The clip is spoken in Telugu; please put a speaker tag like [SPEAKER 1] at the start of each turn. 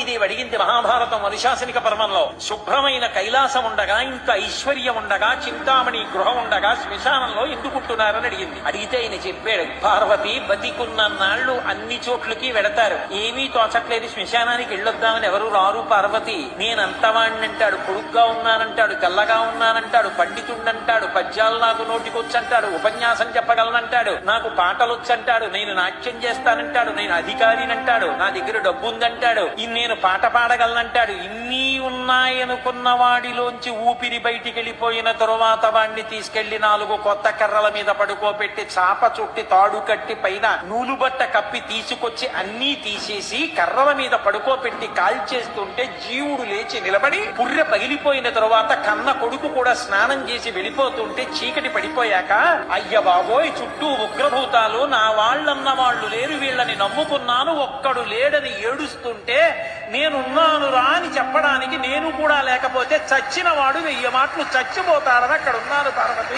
[SPEAKER 1] ఇది అడిగింది మహాభారతం అనుశాసనిక పర్వంలో శుభ్రమైన కైలాసం ఉండగా ఇంత ఐశ్వర్యం ఉండగా చింతామణి గృహం ఉండగా శ్మశానంలో ఎందుకుంటున్నారని అడిగింది. అడిగితే ఆయన చెప్పాడు పార్వతి బతికున్న నాళ్ళు అన్ని చోట్లకి వెడతారు. ఏమీ తోచట్లేదు శ్మశానానికి వెళ్ళొద్దామని ఎవరు రారు పార్వతి. నేనంతవాణ్ణంటాడు కొడుగ్గా ఉన్నానంటాడు తెల్లగా ఉన్నానంటాడు పండితుండంటాడు పద్యాలు నాకు నోటికొచ్చంటాడు ఉపన్యాసం చెప్పగలనంటాడు నాకు పాటలొచ్చంటాడు నేను నాట్యం చేస్తానంటాడు నేను అధికారినంటాడు నా దగ్గర డబ్బు ఉందంటాడు ఇన్ని నేను పాట పాడగలనంటాడు. ఇన్ని ఉన్నాయనుకున్న వాడిలోంచి ఊపిరి బయటికి వెళ్ళిపోయిన తరువాత వాడిని తీసుకెళ్ళి నాలుగు కొత్త కర్రల మీద పడుకోబెట్టి చాప చుట్టి తాడు కట్టి పైన నూలు బట్ట కప్పి తీసుకొచ్చి అన్నీ తీసేసి కర్రల మీద పడుకోబెట్టి కాల్చేస్తుంటే జీవుడు లేచి నిలబడి పుర్ర పగిలిపోయిన తరువాత కన్న కొడుకు కూడా స్నానం చేసి వెళ్ళిపోతుంటే చీకటి పడిపోయాక అయ్య బాబోయ్ చుట్టూ ఉగ్రభూతాలు నా వాళ్ళన్న వాళ్ళు లేరు వీళ్ళని నమ్ముకున్నాను ఒక్కడు లేడని ఏడుస్తుంటే నేనున్నాను రా అని చెప్పడానికి నేను కూడా లేకపోతే చచ్చిన వాడు వెయ్యి మాటలు చచ్చిపోతాడని అక్కడ ఉన్నాను పార్వతి.